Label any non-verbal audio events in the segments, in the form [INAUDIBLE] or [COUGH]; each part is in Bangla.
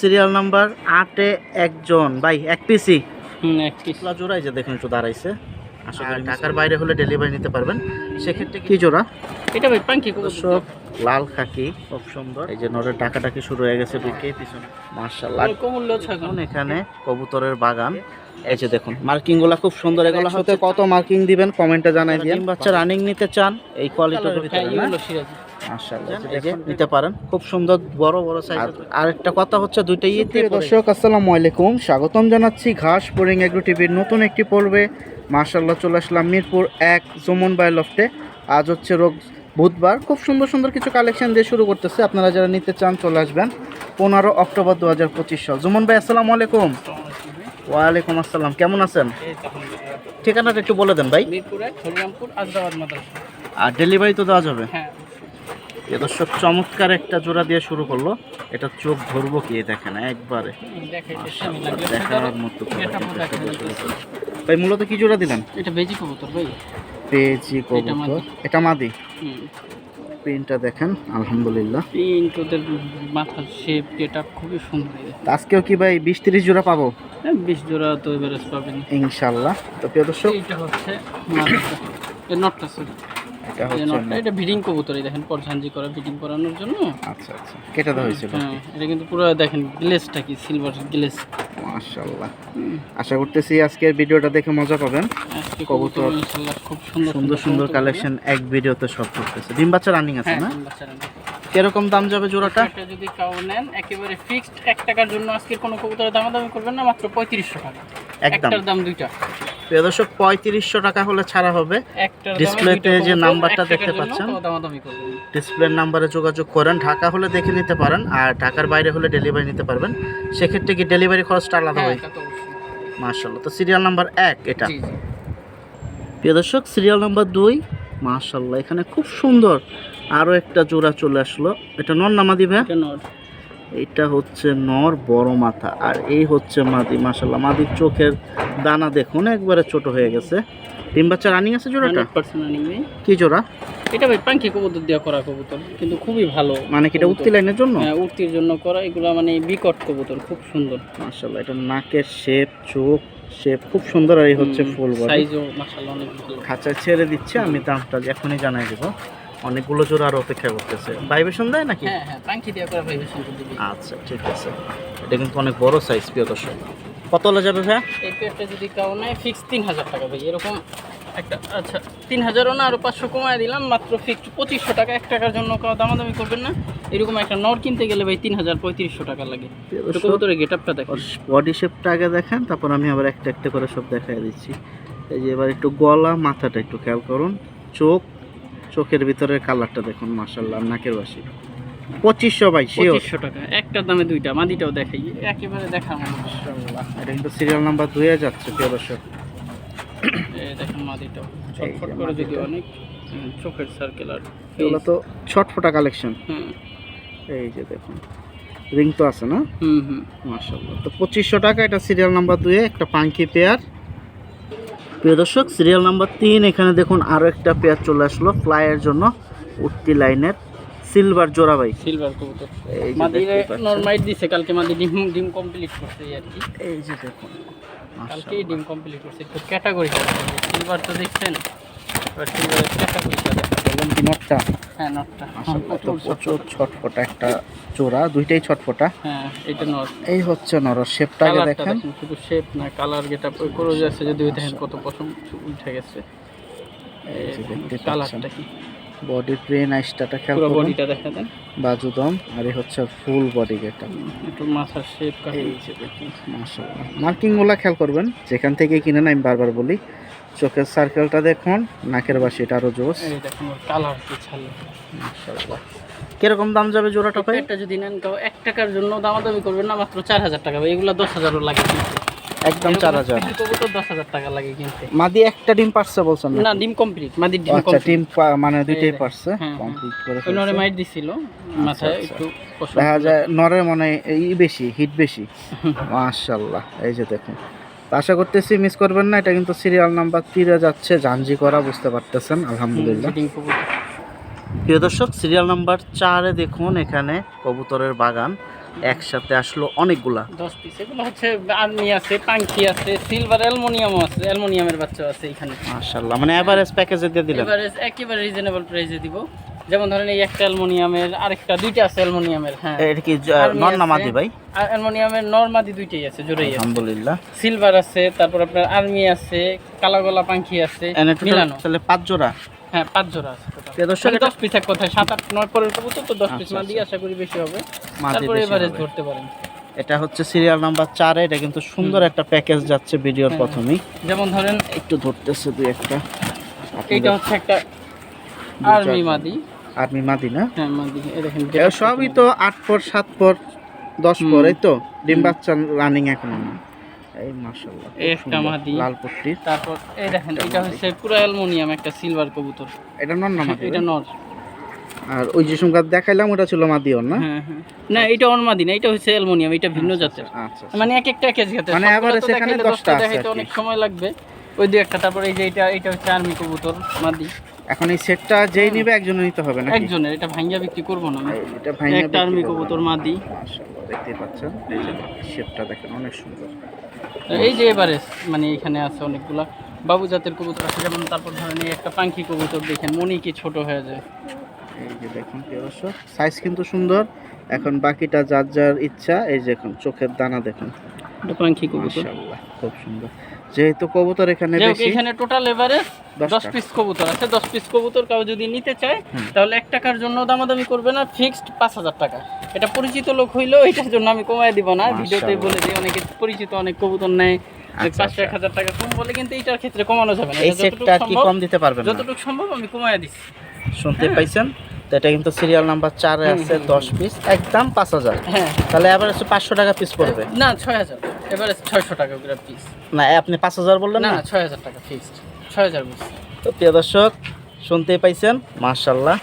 সিরিয়াল নাম্বার আটে একজন। ভাই এক পিসি। জোড়াই যে দেখুন একটু দাঁড়াইছে। ঢাকার বাইরে হলে ডেলিভারি নিতে পারবেন। সেক্ষেত্রে কি জোড়া? এটা ভাই পাঙ্কি সব লাল খাকি। খুব সুন্দর। এই যে নরের ডাকাটাকি শুরু হয়ে গেছে মার্শাল পিছনে। মার্শাল্লাহ ছাগল। এখানে কবুতরের বাগান। এই যে দেখুন মার্কিংগুলা খুব সুন্দর এগুলো হতে কত মার্কিং দিবেন? কমেন্টে জানাই দিন বাচ্চা রানিং নিতে চান এই কোয়ালিটির ভিতরে হ্যাঁ এগুলো সিরাজি। মাশাআল্লাহ এই যে নিতে পারেন। খুব সুন্দর বড় বড় সাইজ আর একটা কথা হচ্ছে দুইটাই দর্শক আসসালামু আলাইকুম। স্বাগতম জানাচ্ছি ঘাস বোরিং এগ্রো টিভির নতুন একটি পর্বে। মাশাআল্লাহ চলে আসলাম মিরপুর এক জমন বাই লফটে। আজ হচ্ছে রোগ বুধবার। খুব সুন্দর সুন্দর কিছু কালেকশন দিয়ে শুরু করতেছে। আপনারা যারা নিতে চান চলে আসবেন। পনেরো অক্টোবর দু হাজার পঁচিশ সাল। জুমন ভাই আসসালামু আলাইকুম। ওয়ালাইকুম আসসালাম। কেমন আছেন? ঠিকানাটা একটু বলে দেন ভাই। আর ডেলিভারি তো দেওয়া যাবে? হ্যাঁ। এ দর্শক চমৎকার একটা জোড়া দিয়ে শুরু করল। এটা চোখ ধরবো কি? দেখে না একবারে দেখার মতো। ভাই মূলত কি জোড়া দিলেন? এটা বেজি কবুতর ভাই। পেজি কবুতর। এটা মাদি? প্রিন্টটা দেখেন আলহামদুলিল্লাহ। প্রিন্ট ওদের মাথার শেপ এটা খুবই সুন্দর। আজকেও কি ভাই বিশ তিরিশ জোড়া পাবো? হ্যাঁ, বিশ জোড়া তো এবারে পাবেন ইনশাল্লাহ তো প্রিয় দর্শক এটা হচ্ছে নটটা এটা হচ্ছে এটা ভিডিং কবুতর এই দেখেন পরঝাঞ্জি করা ভিডিং করানোর জন্য। আচ্ছা আচ্ছা কেটে দেওয়া হয়েছিল। হ্যাঁ এটা কিন্তু পুরো দেখেন গ্লেসটা কি সিলভার গ্লেস মাশাল্লাহ আশা করতেছি আজকের ভিডিওটা দেখে মজা পাবেন। কবুতর। খুব সুন্দর সুন্দর সুন্দর কালেকশন এক ভিডিওতে সব করতেছে। ডিম বাচ্চা রানিং আছে হ্যাঁ না। কীরকম দাম যাবে জোড়াটা? একটা যদি কাউ নেন একেবারে ফিক্সড এক টাকার জন্য আজকের কোনো কবুতরের দামাদামি করবেন না মাত্র পঁয়ত্রিশশো টাকা। একটার দাম দুইটা। প্রিয় দর্শক পঁয়ত্রিশশো টাকা হলে ছাড়া হবে। ডিসপ্লেতে যে নাম্বারটা দেখতে পাচ্ছেন। ডিসপ্লের নাম্বারে যোগাযোগ করেন ঢাকা হলে দেখে নিতে পারেন আর ঢাকার বাইরে হলে ডেলিভারি নিতে পারবেন। সেক্ষেত্রে কি ডেলিভারি খরচটা আলাদা হ্যাঁ হয়? মার্শাল্লাহ তো সিরিয়াল নাম্বার এক এটা। প্রিয় দর্শক সিরিয়াল নাম্বার দুই মার্শাল্লাহ এখানে খুব সুন্দর আরও একটা জোড়া চলে আসলো। এটা নর এটা নট এটা হচ্ছে নর বড় মাথা আর এই হচ্ছে মাদি মার্শাল্লাহ মাদির চোখের দানা দেখুন একবারে ছোট হয়ে গেছে। ডিম বাচ্চা রানিং আছে জোড়াটা? কি জোড়া? এটা ভাই পাঙ্কি কবুতর দেওয়া করা কবুতর কিন্তু খুবই ভালো মানে কি এটা উত্তি লাইনের জন্য? হ্যাঁ উঠতির জন্য করা এগুলো মানে বিকট কবুতর খুব সুন্দর। মার্শাল্লাহ এটা নাকের শেপ চোখ শেপ খুব সুন্দর আর এই হচ্ছে ফুল বডি সাইজও মাশাআল্লাহ অনেক ভালো। খাঁচায় ছেড়ে দিচ্ছে আমি দামটা এখনই জানাই দেবো। অনেকগুলো জোড়া আর অপেক্ষা করতেছে। ভাইবেশন দেয় নাকি? হ্যাঁ হ্যাঁ পাঙ্কি দেওয়া করা ভাই আচ্ছা ঠিক আছে। এটা কিন্তু অনেক বড় সাইজ প্রিয় দর্শক। কত হলে যাবে ভাইয়া? এই পেয়ারটা যদি কাউ নেয় ফিক্স তিন হাজার টাকা ভাই। এরকম একটা আচ্ছা তিন হাজারও না আরও পাঁচশো কমায় দিলাম মাত্র ফিক্সড পঁচিশশো টাকা। এক টাকার জন্য দামাদামি করবেন না। এরকম একটা নর কিনতে গেলে ভাই তিন হাজার পঁয়ত্রিশশো টাকা লাগে। তো গেট আপটা দেখেন। বডি শেপটা আগে দেখেন তারপর আমি আবার একটা একটা করে সব দেখাই দিচ্ছি। এই যে এবার একটু গলা মাথাটা একটু খেয়াল করুন। চোখ চোখের ভিতরের কালারটা দেখুন মার্শাল্লাহ নাকের বাসি। পঁচিশশো বাই শিওর পঁচিশশো টাকা একটার দামে দুইটা মাদিটাও দেখাই একেবারে দেখা মানুষ এটা কিন্তু সিরিয়াল নাম্বার দুয়ে যাচ্ছে এই দেখেন মাদিটাও ছটফট করে যদি অনেক চোখের সার্কেল আর এগুলো তো ছটফটা কালেকশন এই যে দেখুন রিং তো আছে না? হুম হুম। মার্শাল্লাহ তো পঁচিশশো টাকা এটা সিরিয়াল নাম্বার দুয়ে একটা পাঙ্কি পেয়ার প্রিয় দর্শক সিরিয়াল নাম্বার তিন এখানে দেখুন আরও একটা পেয়ার চলে আসলো ফ্লাইয়ের জন্য উঠতি লাইনের সিলভার জোড়া ভাই। সিলভার কবুতর। মাদিরে দেখতেই দিছে কালকে মাদি ডিম ডিম কমপ্লিট করছে আর কি। এই যে দেখুন কালকে ডিম কমপ্লিট করছে তো ক্যাটাগরি সিলভার তো দেখছেন এবার সিলভারের ক্যাটাগরিটা বললাম কি নটটা হ্যাঁ নটটা প্রচুর ছটফটা একটা জোড়া দুইটাই ছটফটা। হ্যাঁ এটা এই হচ্ছে নর শেপটা আগে দেখেন। দেখেন শুধু শেপ না কালার করে যাচ্ছে যদি দেখেন কত পছন্দ উঠে গেছে। কালারটা কি? বডি আইসটাটা খেয়াল পুরো বডিটা দেখা দেন। বাজুদম আর এই হচ্ছে ফুল বডি গেটা একটু মাথার শেপ মাশাআল্লাহ। মার্কিংগুলো খেয়াল করবেন যেখান থেকে কিনেন আমি বারবার বলি চোখের সার্কেলটা দেখুন নাকের বাসিটা আরও জোস এই দেখুন কালার মাশাআল্লাহ। কীরকম দাম যাবে জোড়াটা ভাই? একটা যদি নেন তো এক টাকার জন্য দামাদামি করবেন না মাত্র চার হাজার টাকা ভাই। এগুলো দশ হাজারও লাগে একদম চার হাজার। কবুতর দশ হাজার টাকা লাগে কিনতে। মাদি একটা ডিম পারছে বলছেন না ডিম কমপ্লিট মাদি ডিম আচ্ছা কমপ্লিট ডিম পা- মানে দুইটাই এই পারছে? হ্যাঁ, হ্যাঁ। কমপ্লিট করে নরে। মাইট দিছিল মাথায় আচ্ছা। একটু দেখা যায় নরের মনে ই বেশি হিট বেশি। [LAUGHS] মাশাল্লাহ এই যে দেখুন। তো আশা করতেছি মিস করবেন না এটা কিন্তু সিরিয়াল নাম্বার তিরে যাচ্ছে জাঞ্জি করা বুঝতে পারতেছেন আলহামদুলিল্লাহ। প্রিয় দর্শক সিরিয়াল নাম্বার চারে দেখুন এখানে কবুতরের বাগান একসাথে আসলো অনেকগুলা। দশ পিস এগুলো হচ্ছে আর্মি আছে পাঙ্কি আছে সিলভার অ্যালমোনিয়ামও আছে অ্যালমোনিয়ামের বাচ্চা আছে এখানে। মাশাআল্লাহ মানে এভারেজ প্যাকেজে দিয়ে দিলেন। এবারে একেবারে রিজনেবল প্রাইসে দিব। যেমন ধরেন এই একটা অ্যালমোনিয়ামের আরেকটা দুইটা আছে অ্যালমোনিয়ামের হ্যাঁ। এটা কি নন আছে। নামাদি ভাই? অ্যালমোনিয়ামের নর্মাদি দুইটাই আছে জোরেই আলহামদুলিল্লাহ। সিলভার আছে তারপর আপনার আর্মি আছে কালা গলা পাঙ্খি আছে মিলানো। তাহলে পাঁচ জোড়া? হ্যাঁ পাঁচ জোড়া আছে মানে দশ পিস এক কথায় সাত আট নয় পরের কবুতর তো দশ পিস আচ্ছা, মাল দিয়ে আশা করি বেশি হবে। মাদি তারপরে এভারেজ ধরতে পারেন। এটা হচ্ছে সিরিয়াল নাম্বার চারে এটা কিন্তু সুন্দর একটা প্যাকেজ যাচ্ছে ভিডিওর হ্যাঁ। প্রথমেই যেমন ধরেন একটু ধরতেছে দুই একটা। এইটা হচ্ছে একটা আর্মি মাদি। আর্মি মাদি না? হ্যাঁ মাদি। সবই তো আট পর সাত পর দশ পর এই তো ডিম বাচ্চা রানিং এখনও। এই মাশাআল্লাহ একটা মাদি। লাল পট্টির তারপর এই দেখেন এটা হচ্ছে পুরো অ্যালমোনিয়াম একটা সিলভার কবুতর। এটা নন না মাদি? এটা নর। আর ওই যে সংখ্যা দেখাইলাম ওটা ছিল মাদিও না? হ্যাঁ হ্যাঁ। না এটা অনমাদি না এটা হচ্ছে অ্যালমোনিয়াম এটা ভিন্ন জাতের। আচ্ছা আচ্ছা। মানে এক একটা কেজি খেতে মানে average এখানে দশটা আছে। অনেক সময় লাগবে। ওই দুই একটা তারপর এই যে এটা এটা হচ্ছে আর্মি কবুতর মাদি। এখন এই সেটটা যেই নিবে একজনে নিতে হবে না একজনের এটা ভাঙ্গিয়া বিক্রি করব না। এটা ভাইয়া একটা আর্মি কবুতর মাদি। মাশাআল্লাহ দেখতে পাচ্ছেন এই যে শেপটা দেখেন অনেক সুন্দর। এই যে এবারে মানে এখানে আছে অনেকগুলা বাবু জাতের কবুতর আছে যেমন তারপর ধরেন এই একটা পাঙ্কি কবুতর দেখেন মনি কি ছোট হয়ে যায়। এই যে দেখুন দর্শক সাইজ কিন্তু সুন্দর এখন বাকিটা যার যার ইচ্ছা এই যে এখন চোখের দানা দেখুন। এটা পাঙ্কি কবুতর। খুব সুন্দর। যেহেতু কবুতর এখানে বেশি এখানে টোটাল এভারেজ দশটা। দশ পিস কবুতর আছে। দশ পিস কবুতর কাউ যদি নিতে চায় তাহলে এক টাকার জন্য দামাদামি করবে না ফিক্সড পাঁচ হাজার টাকা। এটা পরিচিত লোক হইলেও এটার জন্য আমি কমায় দিব না। ভিডিওতে বলে দিই অনেকে পরিচিত অনেক কবুতর নেয় আচ্ছা, পাঁচশো এক হাজার টাকা কম বলে কিন্তু এইটার ক্ষেত্রে কমানো যাবে না। এই সেটটা কি কম দিতে পারবেন যতটুকু সম্ভব আমি কমায় দিচ্ছি। শুনতে পাইছেন? তো এটা কিন্তু সিরিয়াল নাম্বার চারে আছে দশ পিস একদম পাঁচ হাজার। হ্যাঁ। তাহলে এবার হচ্ছে পাঁচশো টাকা পিস পড়বে। না ছয় হাজার। এবারে ছয়শো টাকা করে পিস না আপনি পাঁচ হাজার বললেন না ছয় হাজার টাকা ফিক্সড ছয় হাজার তো প্রিয় দর্শক শুনতেই পাইছেন মার্শাল্লাহ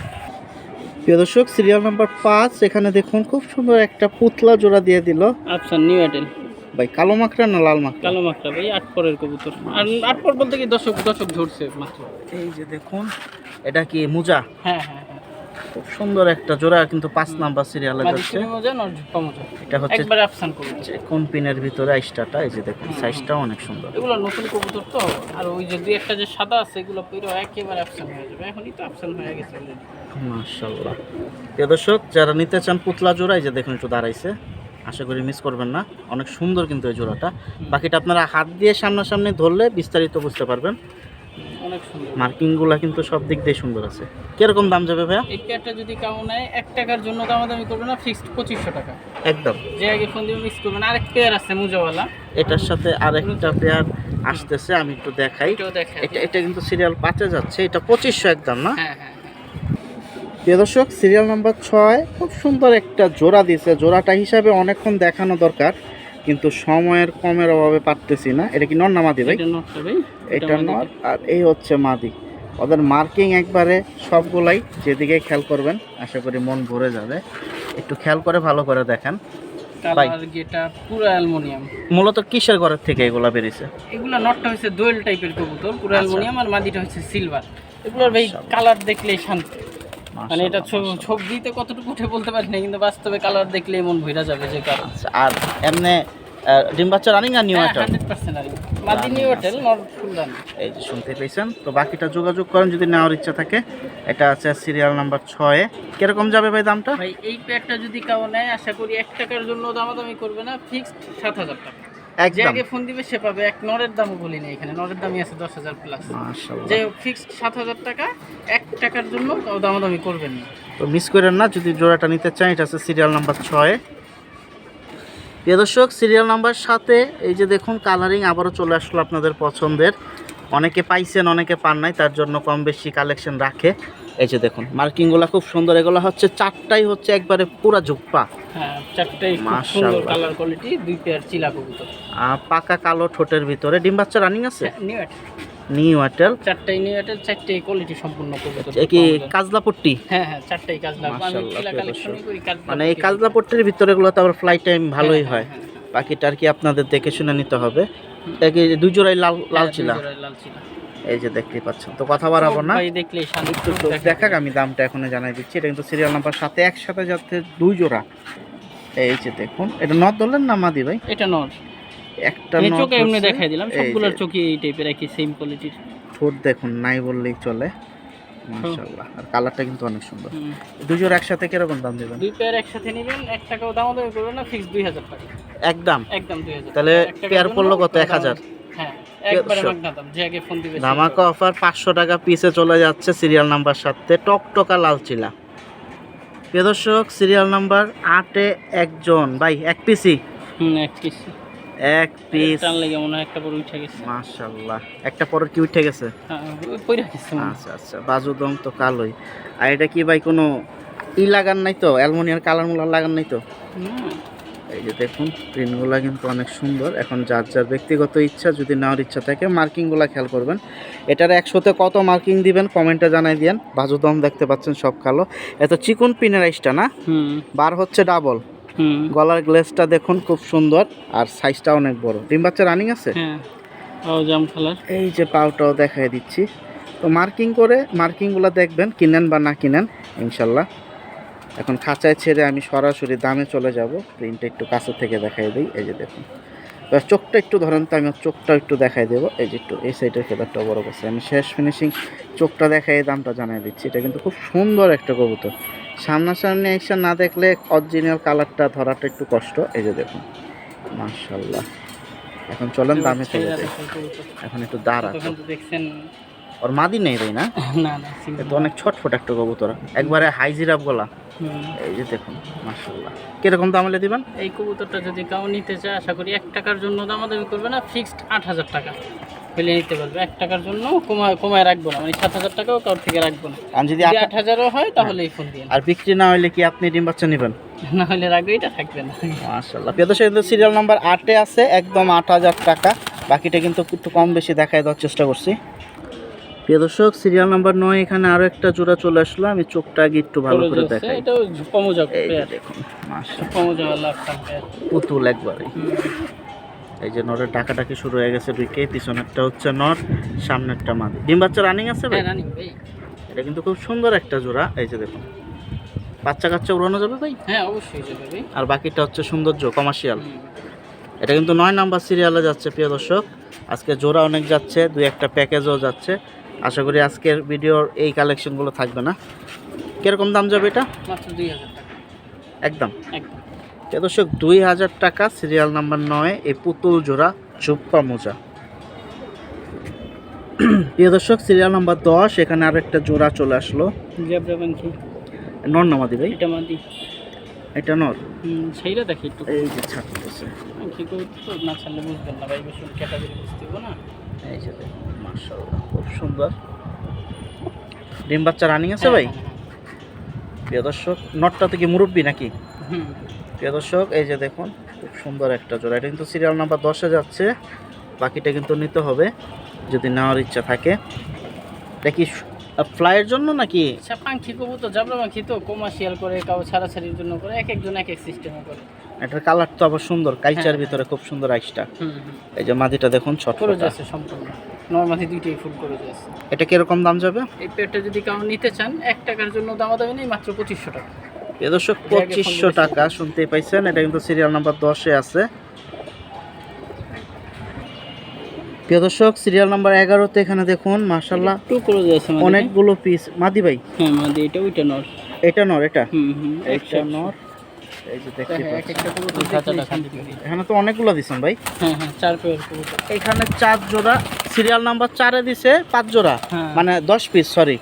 প্রিয় দর্শক সিরিয়াল নাম্বার পাঁচ এখানে দেখুন খুব সুন্দর একটা পুতলা জোড়া দিয়ে দিল। আচ্ছা নিউ এয়ারটেল ভাই কালো মাকড়া না লাল মাকড়া? কালো মাকড়া ভাই আট পরের কবুতর। আর আট পর বলতে কি দশক দশক ঝরছে মাত্র। এই যে দেখুন এটা কি মুজা? হ্যাঁ হ্যাঁ হ্যাঁ। খুব সুন্দর একটা জোড়া কিন্তু পাঁচ নাম্বার সিরিয়ালে যাচ্ছে। এটা হচ্ছে কোন পিনের ভিতরে আইসটাটা এই যে দেখুন সাইজটাও অনেক সুন্দর। এগুলো নতুন কবুতর তো আর ওই যে দুই একটা যে সাদা আছে এগুলো পুরো একেবারে আফসান হয়ে যাবে। এখনই তো আফসান হয়ে গেছে। প্রিয় দর্শক যারা নিতে চান পুতলা জোড়া এই যে দেখুন একটু দাঁড়াইছে। আশা করি মিস করবেন না। অনেক সুন্দর কিন্তু এই জোড়াটা। বাকিটা আপনারা হাত দিয়ে সামনাসামনি ধরলে বিস্তারিত বুঝতে পারবেন। মার্কিংগুলা কিন্তু সব দিক দিয়ে সুন্দর আছে। কীরকম দাম যাবে ভাইয়া? এই পেয়ারটা যদি কাউ নেয় এক টাকার জন্য দামাদামি করবে না ফিক্সড পঁচিশশো টাকা। একদম। যে আগে ফোন দিয়ে মিস করবেন আরেক পেয়ার আছে মুজাওয়ালা। এটার সাথে আরেকটা পেয়ার আসতেছে আমি একটু দেখাই। এটা এটা কিন্তু সিরিয়াল পাঁচে যাচ্ছে এটা পঁচিশশো একদম না? হ্যাঁ হ্যাঁ হ্যাঁ। প্রিয় দর্শক সিরিয়াল নাম্বার ছয় খুব সুন্দর একটা জোড়া দিয়েছে। জোড়াটা হিসাবে অনেকক্ষণ দেখানো দরকার। কিন্তু সময়ের কমের অভাবে পারতেছি না। এটা কি নর না মাদি ভাই? এটা। নর আর এই হচ্ছে মাদি। ওদের মার্কিং একবারে সবগুলাই যেদিকে খেয়াল করবেন আশা করি মন ভরে যাবে। একটু খেয়াল করে ভালো করে দেখেন। পুরো অ্যালুমিনিয়াম। মূলত কিসের ঘরের থেকে এগুলা বেরিয়েছে? এগুলা নটটা হচ্ছে দোয়েল টাইপের কবুতর পুরো আচ্ছা। অ্যালুমিনিয়াম আর মাদিটা হচ্ছে সিলভার এগুলোর ভাই কালার দেখলেই শান্তি। মানে এটা ছবি ছবিতে কতটুকু উঠে বলতে পারি না কিন্তু বাস্তবে কালার দেখলে মন ভইরা যাবে যে কারণ। আচ্ছা, আর এমনি ডিম বাচ্চা রানিং আর নিউ আর কি। মাদি নিউ হোটেল এই যে শুনতে পেয়েছেন। তো বাকিটা যোগাযোগ করেন যদি নেওয়ার ইচ্ছা থাকে। এটা আছে সিরিয়াল নাম্বার ছয়ে। কীরকম যাবে ভাই দামটা? ভাই এই পেয়ারটা যদি কাউ নেয় আশা করি এক টাকার জন্য দামাদামি করবে না ফিক্সড সাত হাজার টাকা। যে একদম। আগে ফোন দিবে সে পাবে এক নরের দামও এখানে নরের দামই আছে দশ হাজার প্লাস যে ফিক্সড সাত হাজার টাকা এক টাকার জন্য দামাদামি করবেন না। তো মিস করেন না যদি জোড়াটা নিতে চান এটা আছে সিরিয়াল নাম্বার ছয়। প্রিয় দর্শক সিরিয়াল নাম্বার সাথে এই যে দেখুন কালারিং আবারও চলে আসলো আপনাদের পছন্দের। অনেকে পাইছেন অনেকে পান নাই তার জন্য কম বেশি কালেকশন রাখে। এই যে দেখুন মার্কিংগুলো খুব সুন্দর এগুলো হচ্ছে চারটাই হচ্ছে একবারে পুরা জুপ্পা। হ্যাঁ পাকা কালো ঠোঁটের ভিতরে। ডিম বাচ্চা রানিং আছে? নিউ এয়ারটেল নিউ এয়ারটেল চারটাই নিউ এয়ারটেল চারটাই কোয়ালিটি সম্পূর্ণ কবুতর। কি কাজলা পট্টি? হ্যাঁ হ্যাঁ চারটাই কাজ লাগবে আমি মাশাআল্লাহ, চিলা প্রিয় কালেকশনই দর্শক। করি কাজ মানে এই কাজলা পট্টির ভিতরে গুলো তো আবার ফ্লাইট টাইম ভালোই হয় হ্যাঁ, বাকিটা আর কি আপনাদের দেখে শুনে নিতে হবে। দুই জোড়াই লাল লাল ছিল। চিলা এই যে দেখতে পাচ্ছেন। তো কথা বাড়াবো না। দেখাক আমি দামটা এখন জানাই দিচ্ছি। এটা কিন্তু সিরিয়াল নাম্বার সাথে একসাথে যাচ্ছে দুই জোড়া। এই যে দেখুন এটা নদ ধরলেন না মাদি ভাই? এটা নদ একটা চোখে এমনি দেখাই দিলাম। সবগুলোর চোখে এই টাইপের একই সেম কোয়ালিটির ঠোঁট দেখুন নাই বললেই চলে। আর কালারটা কিন্তু অনেক সুন্দর। দুজোর একসাথে কীরকম দাম দেবেন? দুই পেয়ার একসাথে নেবেন এক টাকাও দামাদামি করবেন না ফিক্স দুই হাজার টাকা। একদম? একদম দুই হাজার তাহলে পেয়ার পড়ল কত? কোনো এক হাজার? দামাদামি- হ্যাঁ দাম ধামাকা অফার পাঁচশো টাকা পিসে চলে যাচ্ছে সিরিয়াল নাম্বার সাথে টকটকা লাল চিলা। প্রিয় দর্শক সিরিয়াল নাম্বার আটে একজন। ভাই এক পিসি এক পিস এক পিস টান লেগে মনে হয় একটা পরে উঠে গেছে। মাশাল্লাহ একটা পরের কি উঠে গেছে? হ্যাঁ ওই গেছে আচ্ছা আচ্ছা বাজু দম তো কালোই। আর এটা কি ভাই কোনো ই লাগান নাই তো? অ্যালমোনিয়ার কালার মুলার লাগান নাই তো? এই যে দেখুন প্রিন্টগুলো কিন্তু অনেক সুন্দর। এখন যার যার ব্যক্তিগত ইচ্ছা যদি নেওয়ার ইচ্ছা থাকে মার্কিংগুলো খেয়াল করবেন। এটার একশোতে কত মার্কিং দিবেন কমেন্টে জানাই দিয়েন। বাজু দম দেখতে পাচ্ছেন সব কালো। এত চিকন পিনের আইসটা না? বার হচ্ছে ডাবল গলার গ্লেসটা দেখুন খুব সুন্দর। আর সাইজটা অনেক বড়। ডিম বাচ্চা রানিং আছে? হ্যাঁ। জাম কালার এই যে পাউটাও দেখাই দিচ্ছি। তো মার্কিং করে মার্কিংগুলো দেখবেন কিনেন বা না কিনেন ইনশাল্লাহ। এখন খাঁচায় ছেড়ে আমি সরাসরি দামে চলে যাব। প্রিন্টটা একটু কাছে থেকে দেখাই দিই এই যে দেখুন। এবার চোখটা একটু ধরেন তো আমি চোখটা একটু দেখাই দেবো। এই যে একটু এই সাইডের ফেদারটা বড় করছে। আমি শেষ ফিনিশিং চোখটা দেখাই দামটা জানাই দিচ্ছি। এটা কিন্তু খুব সুন্দর একটা কবুতর। সামনাসামনি এসে না দেখলে অরিজিনাল কালারটা ধরাটা একটু কষ্ট। এই যে দেখুন মার্শাল্লাহ এখন চলেন দামে চলে যাই। এখন একটু দাঁড়া দেখছেন ওর মাদি নেই রে না? না না এ তো অনেক ছটফট একটা কবুতর। একবারে হাই জিরাপ গলা। এই যে দেখুন মার্শাল্লাহ কীরকম দাম হলে দিবেন? এই কবুতরটা যদি কাউ নিতে চায় আশা করি এক টাকার জন্য দামাদামি করবে না ফিক্সড আট হাজার টাকা। হলে নিতে পারবে। এক টাকার জন্য কমায় কমায় রাখব না। মানে সাত হাজার টাকাও কারোর থেকে রাখব না। আর যদি আট- হাজারও হয় তাহলে এই ফোন দিয়ে আর বিক্রি না হলে কি আপনি ডিম বাচ্চা নেবেন? না হলে রাখবে এটা থাকবে না। মার্শাল্লাহ প্রিয় দর্শক সিরিয়াল নাম্বার আটে আছে একদম আট হাজার টাকা। বাকিটা কিন্তু একটু কম বেশি দেখায় দেওয়ার চেষ্টা করছি। প্রিয় দর্শক সিরিয়াল নাম্বার নয় এখানে আরও একটা জোড়া চলে আসলো। আমি চোখটা আগে একটু ভালো করে দেখাই। এটাও কমও যাবে দেখুন যাওয়ার লাভ পুতুল একবারে। এই যে নরের ডাকাটাকি শুরু হয়ে গেছে দুইকে পিছনেরটা হচ্ছে নর সামনেরটা মাদি। ডিম বাচ্চা রানিং আছে ভাই? হ্যাঁ রানি ভাই। এটা কিন্তু খুব সুন্দর একটা জোড়া এই যে দেখুন। বাচ্চা কাচ্চা উড়ানো যাবে ভাই? হ্যাঁ অবশ্যই যাবে ভাই। আর বাকিটা হচ্ছে সৌন্দর্য কমার্শিয়াল এটা কিন্তু নয় নাম্বার সিরিয়ালে যাচ্ছে প্রিয় দর্শক। আজকে জোড়া অনেক যাচ্ছে দুই একটা প্যাকেজও যাচ্ছে। আশা করি আজকের ভিডিওর এই কালেকশনগুলো থাকবে না। কীরকম দাম যাবে এটা? মাত্র দুই হাজার টাকা। একদম। একদম। দর্শক দুই হাজার টাকা সিরিয়াল নাম্বার নয় এই পুতুল জোড়া চুপ্পা মোজা। [CLEARS THROAT] প্রিয় দর্শক সিরিয়াল নাম্বার দশ এখানে আর একটা জোড়া চলে আসলো। নর নামাদি ভাই? এটা মাদি। এটা নর? সেইটা দেখি একটু। এই যে ছাড়তেছে কি করতে না ছাড়লে বুঝবেন না ভাই বেশি ক্যাটাগরি বুঝতে না। এই যে মাশাআল্লাহ খুব সুন্দর। ডিম বাচ্চা রানিং আছে ভাই? হ্যাঁ, প্রিয় দর্শক নটটা তো কি মুরব্বি নাকি? হুম। প্রিয় দর্শক এই যে দেখুন খুব সুন্দর একটা জোড়া। এটা কিন্তু সিরিয়াল নাম্বার দশে যাচ্ছে বাকিটা কিন্তু নিতে হবে যদি নেওয়ার ইচ্ছা থাকে। এটা কি ফ্লাইয়ের জন্য নাকি? আচ্ছা পাখি কবুতর জাবরা পাখি তো কমার্শিয়াল করে কাউ ছাড়াছাড়ির জন্য করে এক একজন এক এক সিস্টেমে করে। এটার কালার তো আবার সুন্দর কাইচার হ্যাঁ। ভিতরে খুব সুন্দর আইসটা এই যে মাদিটা দেখুন ছট করে যাচ্ছে সম্পূর্ণ। নর্মালি দুইটাই ফুল করে যাচ্ছে। এটা কীরকম দাম যাবে? এই পেটটা যদি কাউ নিতে চান এক টাকার জন্য দামাদামি নেই মাত্র পঁচিশশো টাকা। প্রিয় দর্শক পঁচিশশো টাকা শুনতেই পাইছেন। এটা কিন্তু সিরিয়াল নাম্বার দশে আছে। প্রিয় দর্শক সিরিয়াল নাম্বার এগারোতে এখানে দেখুন মার্শাল্লাহ অনেকগুলো পিস মাদি ভাই? হ্যাঁ মাদি এটা ওইটা নর। এটা নর এটা? এটা নর। হ্যাঁ, পাবে। এখানে তো অনেকগুলো দিছেন ভাই। হ্যাঁ হ্যাঁ চার এখানে চার জোড়া সিরিয়াল নাম্বার চারে দিছে পাঁচ জোড়া। হ্যাঁ। মানে দশ পিস সরি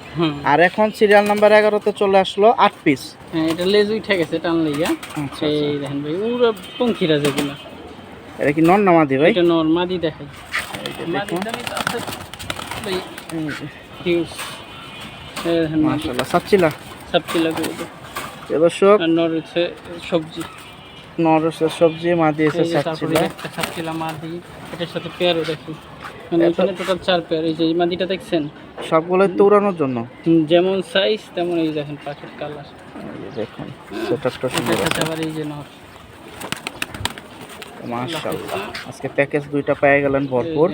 আর এখন সিরিয়াল নাম্বার এগারোতে চলে আসলো আট পিস হ্যাঁ এটা লেজ উঠে গেছে টান লেগা। আচ্ছা এই দেখেন ভাই পুরো পঙ্খিরা যেগুলো। এটা কি নর না মাদি ভাই? এটা নর মাদি দেখাই। মাশাআল্লাহ সাপচিলা এ দর্শক নর হচ্ছে সবজি। নর সবজি মাদি এসে তারপরে সাপচিলা মাদি এটার সাথে পেয়ারও দেখি। মানে এখানে টোটাল চার পেয়ার এই যে মাদিটা দেখছেন? সবগুলো তো উড়ানোর জন্য। যেমন সাইজ তেমন এই দেখেন পাখির কালার দেখুন সেটআপটা সুন্দর আবার এই যে নর। মাশাআল্লাহ। আজকে প্যাকেজ দুইটা পেয়ে গেলেন ভরপুর।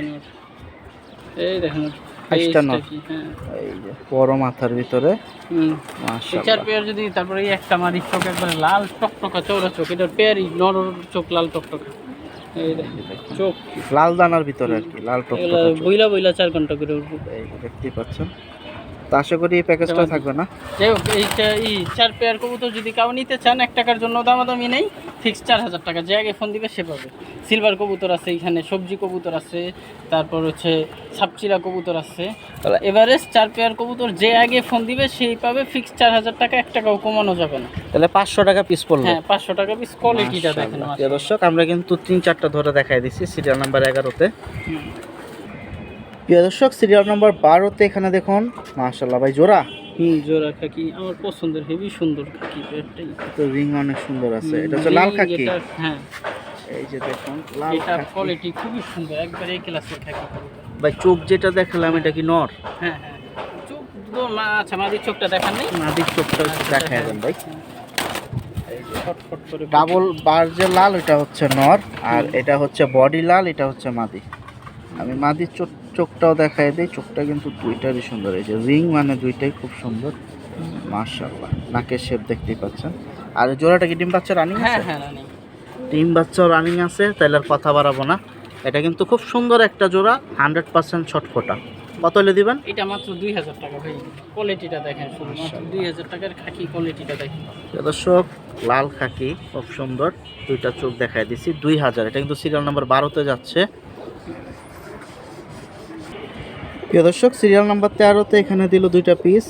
এই দেখেন নর। হ্যাঁ। এই যে বড় মাথার ভিতরে। চার পেয়ার যদি তারপরে এই একটা চোখ একবার লাল টকটকা চৌড়া চোখ এটার পেয়ারই নর চোখ লাল টকটকা। চোখ। লাল দানার ভিতরে আর কি লাল টক বইলা বইলা চার ঘণ্টা করে উঠবো। দেখতেই পাচ্ছেন। তো আশা করি এই প্যাকেজটা থাকবে না। যাই হোক এইটা এই চার পেয়ার কবুতর যদি কাউ নিতে চান এক টাকার জন্য দামাদামি নেই ফিক্স চার হাজার টাকা। যে আগে ফোন দিবে সে পাবে। সিলভার কবুতর আছে এখানে সবজি কবুতর আছে তারপর হচ্ছে সাপচিরা কবুতর আছে। এভারেজ চার পেয়ার কবুতর যে আগে ফোন দিবে সেই পাবে ফিক্স চার হাজার টাকা এক টাকাও কমানো যাবে না। তাহলে পাঁচশো টাকা পিস পড়ল। হ্যাঁ পাঁচশো টাকা পিস কোয়ালিটিটা দেখেন। দর্শক আমরা কিন্তু তিন চারটা ধরে দেখাই দিচ্ছি সিরিয়াল নাম্বার এগারোতে। প্রিয় দর্শক সিরিয়াল নাম্বার বারোতে এখানে দেখুন মাশাল্লাহ ভাই জোড়া। হুম জোড়া খাকি? আমার পছন্দের হেভি সুন্দর খাকি তো রিং অনেক সুন্দর আছে। এটা হচ্ছে লাল খাকি? হ্যাঁ। এই যে দেখুন লাল এটা কোয়ালিটি খুবই সুন্দর একবারে এই ক্লাসের খাকি। ভাই চোখ যেটা দেখালাম এটা কি নর? হ্যাঁ হ্যাঁ চোখ তো আচ্ছা মাদির চোখটা দেখান নেই? নাদির চোখটা দেখায় দেন ভাই। ডাবল বার যে লাল এটা হচ্ছে নর। আর এটা হচ্ছে বডি লাল এটা হচ্ছে মাদি। আমি মাদির চোখ চোখটাও দেখাই দেয় চোখটা কিন্তু দুইটারই সুন্দর। এই যে রিং মানে দুইটাই খুব সুন্দর। মার্শাল্লাহ নাকের শেপ দেখতেই পাচ্ছেন। আর জোড়াটা কি ডিম বাচ্চা রানিং হ্যাঁ আছে? হ্যাঁ রানি ডিম বাচ্চাও রানিং আছে তাহলে আর কথা বাড়াবো না। এটা কিন্তু খুব সুন্দর একটা জোড়া হান্ড্রেড পার্সেন্ট ছটফটা কত হলে দিবেন? এটা মাত্র দুই হাজার টাকা ভাই। কোয়ালিটিটা দেখেন দুই হাজার টাকার খাকি কোয়ালিটিটা দেখেন। দর্শক লাল খাকি খুব সুন্দর। দুইটা চোখ দেখাই দিছি দুই হাজার। এটা কিন্তু সিরিয়াল নাম্বার বারোতে যাচ্ছে। প্রিয় দর্শক সিরিয়াল নাম্বার তেরোতে এখানে দিল দুইটা পিস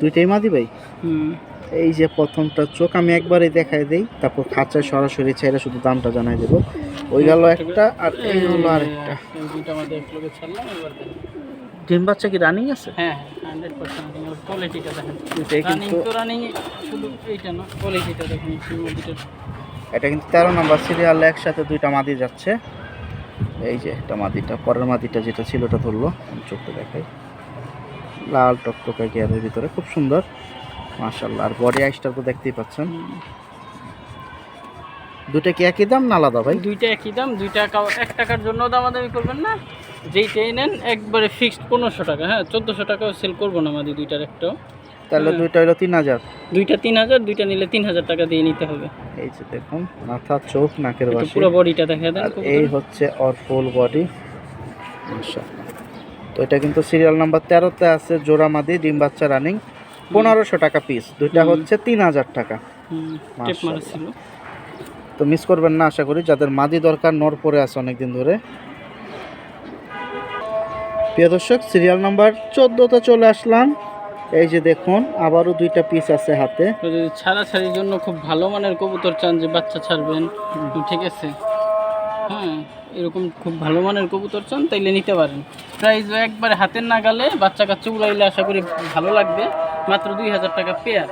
দুইটাই মাদি ভাই? এই যে প্রথমটা চোখ আমি একবারই দেখাই দেই তারপর খাঁচায় সরাসরি ছেড়ে শুধু দামটা জানাই দেবো। ওই গেল একটা আর এই হলো আরেকটা। এই দুইটা আমাদের এক লোকে ছাড়লাম এবার দেখেন। ডিম বাচ্চা কি রানিং আছে? হ্যাঁ কোয়ালিটিটা দেখেন। রানিং কিন্তু তো রানিং শুধু এইটা না কোয়ালিটিটা দেখেন এটা কিন্তু তেরো নম্বর সিরিয়াল একসাথে দুইটা মাদি যাচ্ছে। এই যে একটা মাদিটা পরের মাদিটা যেটা ছিল ওটা ধরলো চোখটা দেখাই। লাল টকটকা গিয়ারের ভিতরে, খুব সুন্দর মাশাল্লাহ আর বডি আইসটা তো দেখতেই পাচ্ছেন। দুটা কি একই দাম না আলাদা ভাই? দুইটা একই দাম দুইটা এক টাকার জন্য দামাদামি করবেন না। যেইটাই নেন, একবারে ফিক্সড পনেরোশো টাকা হ্যাঁ চোদ্দোশো টাকাও সেল করব না আমাদের দুইটার একটাও। তাহলে দুইটা হলো তিন হাজার। দুইটা তিন হাজার দুইটা নিলে তিন হাজার টাকা দিয়ে নিতে হবে। এই যে দেখুন মাথা চোখ নাকের বাসি। পুরো বডিটা দেখা দেন এই হচ্ছে অর ফুল বডি তো এটা কিন্তু সিরিয়াল নাম্বার তেরোতে আছে জোড়া মাদি ডিম বাচ্চা রানিং পনেরোশো টাকা পিস দুইটা হচ্ছে তিন হাজার টাকা। তো মিস করবেন না আশা করি। যাদের মাদি দরকার নর পরে আছে অনেকদিন ধরে। প্রিয় দর্শক সিরিয়াল নাম্বার চোদ্দোতে চলে আসলাম। এই যে দেখুন আবারও দুইটা পিস আছে হাতে। তো যদি ছাড়াছাড়ির জন্য খুব ভালো মানের কবুতর চান যে বাচ্চা ছাড়বেন ঠিক আছে। হ্যাঁ এরকম খুব ভালো মানের কবুতর চান তাইলে নিতে পারেন। প্রাইস একবারে হাতের নাগালে বাচ্চা কাচ্চা উড়াইলে আশা করি ভালো লাগবে। মাত্র দুই হাজার টাকা পেয়ার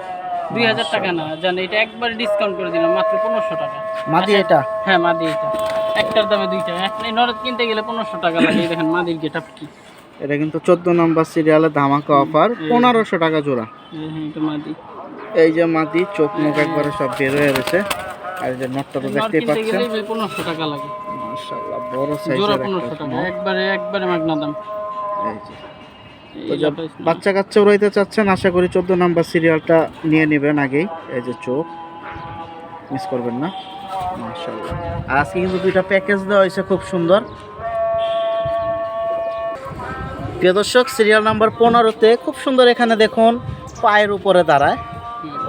দুই হাজার টাকা না জান এটা একবারে ডিসকাউন্ট করে দিলাম মাত্র পনেরোশো টাকা। মাদি আচ্ছা। এটা? হ্যাঁ মাদি এটা। একটার দামে দুইটা। এক নরদ কিনতে গেলে পনেরোশো টাকা লাগে দেখেন মাদির গেট কি। এটা কিন্তু চোদ্দ নম্বর সিরিয়ালে ধামাকা অফার পনেরোশো টাকা জোড়া। এই হ্যাঁ যে মাদি চোখ মুখ একবারে সব বের হয়ে গেছে। আর যে নটটা তো দেখতেই পাচ্ছেন। পনেরোশো টাকা লাগে। মাশাআল্লাহ বড় সাইজের টাকা একবারে একবারে মাগনা দাম। এই যে। বাচ্চা কাচ্চা উড়াইতে চাচ্ছেন আশা করি চোদ্দ নাম্বার সিরিয়ালটা নিয়ে নেবেন আগেই। এই যে চোখ মিস করবেন না। মাশাআল্লাহ। আজকে কিন্তু দুইটা প্যাকেজ দেওয়া হয়েছে খুব সুন্দর। প্রিয় দর্শক সিরিয়াল নাম্বার পনেরোতে খুব সুন্দর এখানে দেখুন পায়ের উপরে দাঁড়ায়।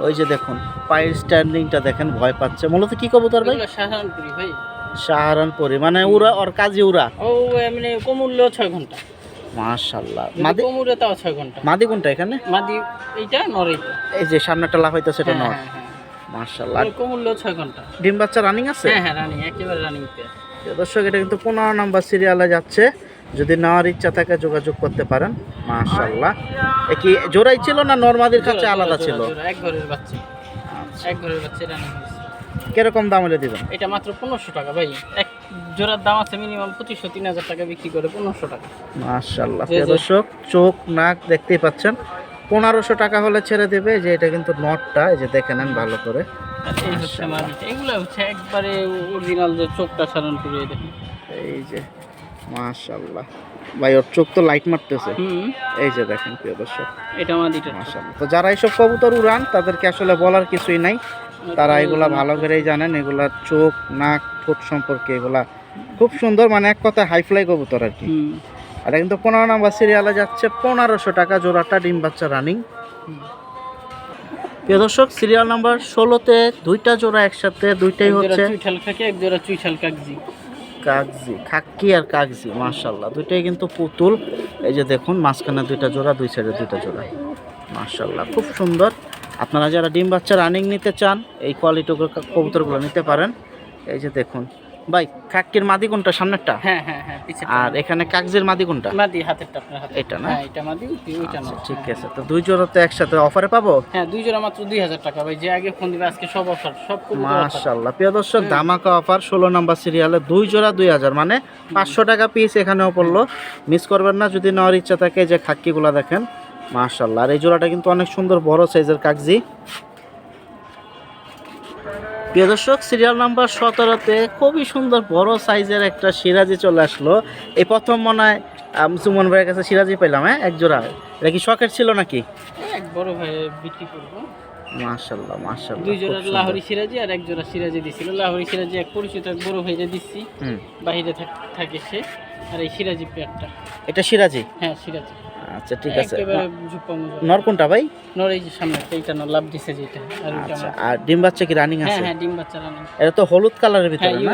ওই যে দেখুন পায়ের স্ট্যান্ডিংটা দেখেন ভয় পাচ্ছে। মূলত কি কবুতর ভাই? সাহারানপুরি মানে উড়া ওর কাজী উড়া। ও এমনি কমুল্লেও ছয় ঘণ্টা। মাশাআল্লাহ যদি মাদি কমুরে তাও ছয় ঘণ্টা। মাদি কোনটা এখানে? মাদি এইটা নর এই যে সামনেটা লাভ হইতেছে এটা হ্যাঁ, নর। হ্যাঁ, হ্যাঁ। মাশাআল্লাহ কমুল্লেও ছয় ঘণ্টা। ডিম বাচ্চা রানিং আছে? হ্যাঁ হ্যাঁ রানিং একেবারে রানিং দর্শক এটা কিন্তু পনেরো নাম্বার সিরিয়ালে যাচ্ছে। যদি নেওয়ার ইচ্ছা থাকে যোগাযোগ করতে পারেন মাশাআল্লাহ। এ কি জোড়াই ছিল না নর্মাদের কাছে আলাদা ছিল? এক ঘরের বাচ্চা। এক ঘরের বাচ্চা কীরকম দাম হলে দিবেন? এটা মাত্র পনেরোশো টাকা ভাই। এক জোড়ার দাম আছে মিনিমাম পঁচিশশো তিন হাজার টাকা বিক্রি করে পনেরোশো টাকা। মাশাআল্লাহ। যে দর্শক চোখ নাক দেখতেই পাচ্ছেন। পনেরোশো টাকা হলে ছেড়ে দেবে যে এটা কিন্তু নটটা এই যে দেখে নেন ভালো করে। এগুলো হচ্ছে একবারে অরিজিনাল যে চোখটা সারান করে দেখুন। এই যে মাশাআল্লাহ। ভাই ওর চোখ তো লাইট মারতেছে। এই যে দেখেন প্রিয় দর্শক। এটা মাদিটা মাশাআল্লাহ। তো যারা এইসব কবুতর উড়ান তাদেরকে আসলে বলার কিছুই নাই। তারা এগুলা ভালো করেই জানেন এগুলার চোখ নাক ঠোঁট সম্পর্কে এগুলা খুব সুন্দর মানে এক কথায় হাইফ্লাই কবুতর আর কি। হুম। আর কিন্তু পনেরো নাম্বার সিরিয়ালে যাচ্ছে পনেরোশো টাকা জোড়াটা ডিম বাচ্চা রানিং। প্রিয় দর্শক সিরিয়াল নাম্বার ষোলোতে দুইটা জোড়া একসাথে দুইটাই হচ্ছে চুইঠাল খাকি এক জোড়া চুইঠাল কাগজি কাগজি খাক্কি আর কাগজি মার্শাল্লাহ দুইটাই কিন্তু পুতুল। এই যে দেখুন, মাঝখানে দুইটা জোড়া, দুই সাইডে দুইটা জোড়া। মার্শাল্লাহ খুব সুন্দর। আপনারা যারা ডিম বাচ্চা রানিং নিতে চান, এই কোয়ালিটিগুলো কবুতরগুলো নিতে পারেন। এই যে দেখুন ভাই খাক্কির মাদি কোনটা? সামনেরটা? হ্যাঁ হ্যাঁ হ্যাঁ আর এখানে কাগজের মাদি কোনটা? মাদি হাতেরটা আপনার হাতে এটা না? হ্যাঁ এটা মাদি ওইটা না আচ্ছা, ঠিক আছে তো দুই জোড়া তো একসাথে অফারে পাবো? হ্যাঁ দুই জোড়া মাত্র দুই হাজার টাকা ভাই যে আগে ফোন দিবে আজকে সব অফার সব। মাশাল্লাহ প্রিয় দর্শক ধামাকা অফার ষোলো নাম্বার সিরিয়ালে দুই জোড়া দুই হাজার মানে পাঁচশো টাকা পিস এখানেও পড়ল। মিস করবেন না যদি নেওয়ার ইচ্ছা থাকে যে খাক্কিগুলো দেখেন মাশাল্লাহ আর এই জোড়াটা কিন্তু অনেক সুন্দর বড় সাইজের কাগজি প্রিয় দর্শক সিরিয়াল নাম্বার সতেরোতে খুবই সুন্দর বড় সাইজের একটা সিরাজি চলে আসলো। এই প্রথম মনে হয় সুমন ভাইয়ের কাছে সিরাজি পেলাম হ্যাঁ? এক জোড়া। এটা কি শখের ছিল নাকি? এক বড় ভাই বিক্রি করব। মাশাল্লাহ মাশাল্লাহ দুই জোড়া। লাহোরি সিরাজি আর এক জোড়া সিরাজি দিছিল। লাহোরি সিরাজি এক পরিচিত এক বড় ভাইরে দিচ্ছি। বাহিরে থাক- থাকে সে আর এই সিরাজি পেয়ারটা এটা সিরাজি? হ্যাঁ সিরাজি। আচ্ছা ঠিক আছে। নর কোনটা ভাই? নর এই যে সামনে এইটা নর লাভ দিছে যেটা আচ্ছা আর ডিম বাচ্চা কি রানিং হ্যাঁ আছে? হ্যাঁ ডিম বাচ্চা রানি এটা তো হলুদ কালারের হ্যাঁ ভিতরে না?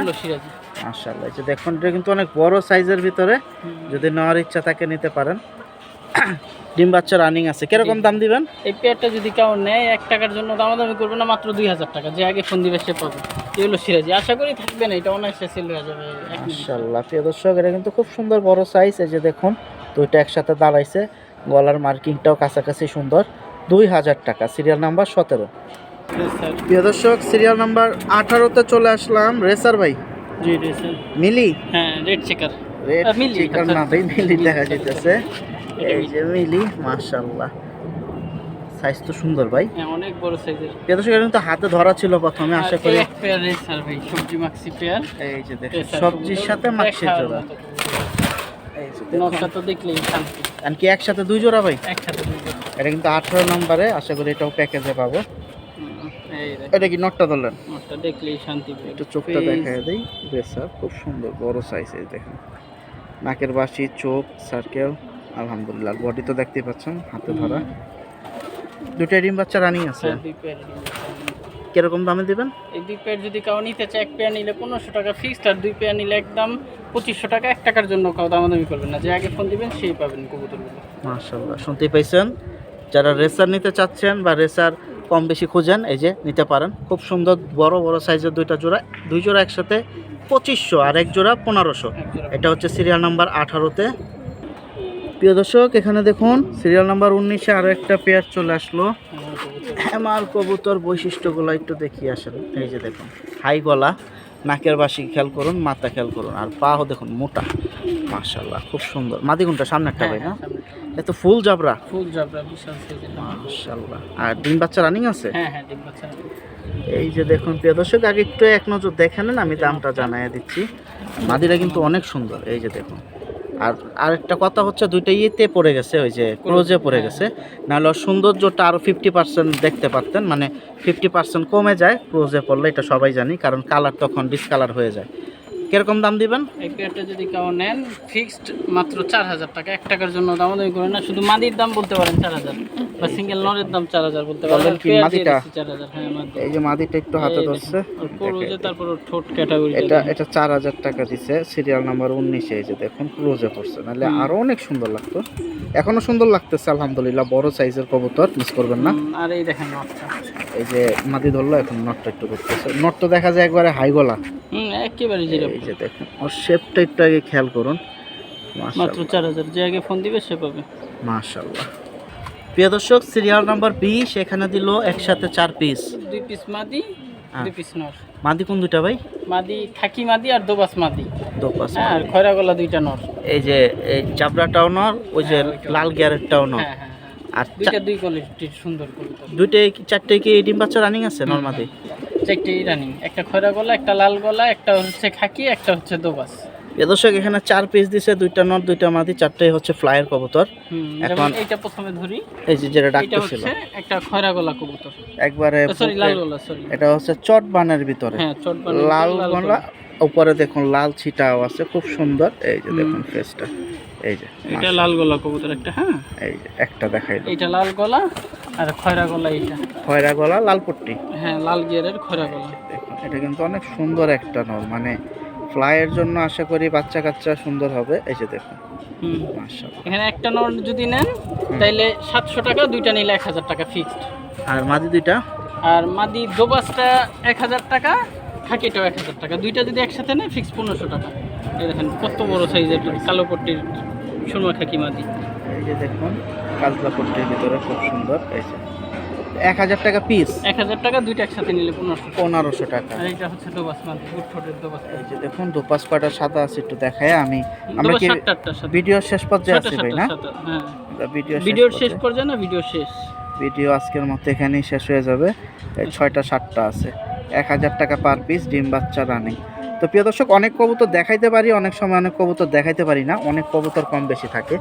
মাশাআল্লাহ যে দেখুন এটা কিন্তু অনেক বড় সাইজের ভিতরে। যদি নেওয়ার ইচ্ছা থাকে নিতে পারেন। [COUGHS] ডিম বাচ্চা রানিং আছে। কীরকম দাম দিবেন? এই পেয়ারটা যদি কেউ নেয় এক টাকার জন্য দামাদামি করবে না মাত্র দুই হাজার টাকা। যে আগে ফোন দিবে সে পাবে। এগুলো সিরাজি আশা করি থাকবে না এটা অনায়াসে সেল হয়ে যাবে। মাশাআল্লাহ প্রিয় দর্শক এটা কিন্তু খুব সুন্দর বড় সাইজ এই যে দেখুন। দুইটা একসাথে দাঁড়াইছে। গলার মার্কিংটাও কাছাকাছি সুন্দর। দুই হাজার টাকা সিরিয়াল নাম্বার সতেরো। প্রিয় দর্শক সিরিয়াল নাম্বার আঠারোতে চলে আসলাম। রেসার ভাই? জি মিলি? হ্যাঁ রেড চেকার রেড আহ, মিলি, আচ্ছা। না ভাই মিলি। দেখা যাইতেছে। এই যে মিলি মাশাআল্লাহ। সাইজ তো সুন্দর ভাই। হ্যাঁ অনেক বড় সাইজের প্রিয় দর্শক কিন্তু হাতে ধরা ছিল প্রথমে আশা করি। এক পেয়ার রেসার ভাই সবজি মাক্সি পেয়ার এই যে দেখুন সবজির সাথে জোড়া। দেখলেই শান্তি। কি একসাথে দুই জোড়া ভাই? একসাথে দুই জোড়া। এটা কিন্তু আঠারো নম্বরে আশা করি এটাও প্যাকেজে পাবো। এটা কি নটটা ধরলেন? নকশা দেখলেই শান্তি একটু চোখটা দেখা দেই। বেসার খুব সুন্দর বড় সাইজ এই দেখেন। নাকের বাসি চোখ সার্কেল আলহামদুলিল্লাহ। বডি তো দেখতেই পাচ্ছেন হাতে ধরা। দুইটা ডিম বাচ্চা রানিং আছে। কীরকম দামে দিবেন? এই দুই পেয়ার যদি কাউ নিতে চায় এক পেয়ার নিলে পনেরোশো টাকা ফিক্সড আর দুই পেয়ার নিলে একদম পঁচিশশো টাকা এক টাকার জন্য কাউ দামাদামি করবেন না। যে আগে ফোন দিবেন সেই পাবেন কবুতরগুলো। মাশাল্লাহ শুনতেই পাইছেন? যারা রেসার নিতে চাচ্ছেন বা রেসার কম বেশি খুঁজেন এই যে নিতে পারেন। খুব সুন্দর বড় বড় সাইজের দুইটা জোড়া দুই জোড়া একসাথে পঁচিশশো আর এক জোড়া পনেরোশো। এটা হচ্ছে সিরিয়াল নাম্বার আঠারোতে। প্রিয় দর্শক এখানে দেখুন সিরিয়াল নাম্বার উনিশে আরও একটা পেয়ার চলে আসলো। হেমাল কবুতর বৈশিষ্ট্যগুলো একটু দেখিয়ে আসেন। এই যে দেখুন হাই গলা নাকের বাসি খেয়াল করুন মাথা খেয়াল করুন আর পাও দেখুন মোটা। মাশাল্লাহ খুব সুন্দর। মাদিগুনটা সামনে একটা ভাই না হ্যাঁ, এত ফুল জাবরা। ফুল জাবরা মাশাল্লাহ আর ডিম বাচ্চা রানিং আছে? হ্যাঁ হ্যাঁ ডিম বাচ্চা এই যে দেখুন প্রিয় দর্শক আগে একটু এক নজর দেখে নেন আমি দামটা জানাই দিচ্ছি। মাদিরা কিন্তু অনেক সুন্দর এই যে দেখুন। আর আরেকটা কথা হচ্ছে দুইটা ইয়েতে পড়ে গেছে, ওই যে ক্লোজে পড়ে গেছে। নাহলে সৌন্দর্যটা আরও ফিফটি পার্সেন্ট দেখতে পারতেন মানে ফিফটি পার্সেন্ট কমে যায় ক্লোজে পড়লে এটা সবাই জানি, কারণ কালার তখন ডিসকালার হয়ে যায়। কীরকম দাম দিবেন? এই পেয়ারটা যদি কেউ নেন ফিক্সড মাত্র চার হাজার টাকা। এক টাকার জন্য দামাদামি করেন না শুধু মাদির দাম বলতে পারেন চার হাজার। বা সিঙ্গেল নরের দাম চার হাজার বলতে পারেন। কি, মাদিটা? চার হাজার হ্যাঁ এই যে মাদিটা একটু হাতে ধরছে। করুজে তারপর ঠোঁট ক্যাটাগরি এটা এটা চার হাজার টাকা দিছে। সিরিয়াল নাম্বার উনিশে এই যে দেখুন ক্লোজে পড়ছে। নাহলে হুম। আরও অনেক সুন্দর লাগতো। এখনও সুন্দর লাগতেছে আলহামদুলিল্লাহ। বড় সাইজের কবুতর মিস করবেন না। আর এই দেখেন নটটা। এই যে মাদি ধরলো এখন নটটা একটু করতেছে নট তো দেখা যায় একবারে হাই গলা। হুম একেবারে জিরো এই যে দেখুন ওর শেপটা একটু আগে খেয়াল করুন। মাত্র চার হাজার। যে আগে ফোন দিবে সে পাবে। মাশাল্লাহ প্রিয় দর্শক সিরিয়াল নাম্বার বিশ এখানে দিল একসাথে চার পিস দুই পিস মাদি হ্যাঁ। দুই পিস নর। মাদি কোন দুইটা ভাই? মাদি খাকি মাদি আর দোবাস মাদি। দোপাস হ্যাঁ আর খয়রা গলা দুইটা নর। এই যে এই চাবড়াটাও নর ওই যে হ্যাঁ, লাল গিয়ারেরটাও নর। হ্যাঁ হ্যাঁ। আর দুইটা দুই কোয়ালিটির সুন্দর কবুতর দুইটাই কি চারটে কি ডিম বাচ্চা রানিং আছে নর্মাদি চারটে রানিং একটা খয়রা গলা একটা লাল গলা একটা হচ্ছে খাকি একটা হচ্ছে দোবাস। দর্শক এখানে চার পিস দিছে দুইটা নট দুইটা মাদি চারটাই হচ্ছে ফ্লাইয়ের কবুতর। এখন- এইটা প্রথমে ধরি। এই যে যেটা ডাকতেছিল। একটা খয়রা গলা কবুতর। একবারে সরি লাল গলা সরি এটা হচ্ছে চট বানের ভিতরে। হ্যাঁ চট লাল গলা উপরে দেখুন লাল ছিটাও আছে খুব সুন্দর। এই যে দেখুন ফেসটা এই যে এটা লাল গলা কবুতর একটা হ্যাঁ? এই যে একটা দেখাই। এইটা লাল গলা আর খয়রা গলা এইটা। খয়রা গলা লাল পট্টি। হ্যাঁ লাল গিয়ারের খয়রা গলা। এটা কিন্তু অনেক সুন্দর একটা নর মানে ফ্লাইয়ের জন্য আশা করি বাচ্চা কাচ্চা সুন্দর হবে। এই যে দেখুন এখানে একটা নোট যদি নেন তাইলে সাতশো টাকা দুইটা নিলে এক হাজার টাকা ফিক্সড আর মাদি দুইটা? আর মাদি দোবাসটা এক হাজার টাকা খাকিটাও এক হাজার টাকা। দুইটা যদি একসাথে নেয় ফিক্স পনেরোশো টাকা। এই দেখেন কত বড় সাইজের কালো পট্টির সুরমা খাকি মাদি। এই যে দেখুন কাজলা পট্টির ভিতরে খুব সুন্দর এই এক হাজার টাকা পিস এক হাজার টাকা দুইটা একসাথে নিলে পনেরোশো পনেরোশো টাকা। আর এইটা হচ্ছে দোবাস গুড ঠোঁটের দোবাস এই যে দেখুন দুপাশ পাটা সাদা আছে একটু দেখায় আমি। আমরা কি সাতটা ভিডিও শেষ পর্যায়ে আছি ভাই না? সাতটা হ্যাঁ। ভিডিও ভিডিওর শেষ শেষ পর্যায়ে। না ভিডিও শেষ। ভিডিও আজকের মতো এখানেই শেষ হয়ে যাবে। ছয়টা সাতটা আছে। এক হাজার টাকা পার পিস ডিম বাচ্চা রানিং তো প্রিয় দর্শক, অনেক কবুতর দেখাইতে পারি, অনেক সময় অনেক কবুতর দেখাইতে পারি না, অনেক কবুতর কম বেশি থাকে।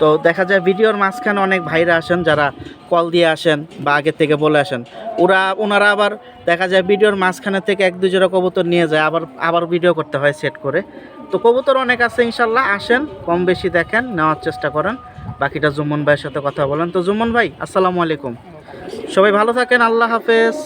তো দেখা যায় ভিডিওর মাঝখানে অনেক ভাইরা আসেন, যারা কল দিয়ে আসেন বা আগের থেকে বলে আসেন। ওরা, ওনারা আবার দেখা যায় ভিডিওর মাঝখানে থেকে এক দুজোড়া কবুতর নিয়ে যায়, আবার আবার ভিডিও করতে হয় সেট করে। তো কবুতর অনেক আছে ইনশাল্লাহ, আসেন, কম বেশি দেখেন, নেওয়ার চেষ্টা করেন। বাকিটা জুমন ভাইয়ের সাথে কথা বলেন। তো জুমন ভাই, আসসালামু আলাইকুম। সবাই ভালো থাকেন, আল্লাহ হাফেজ।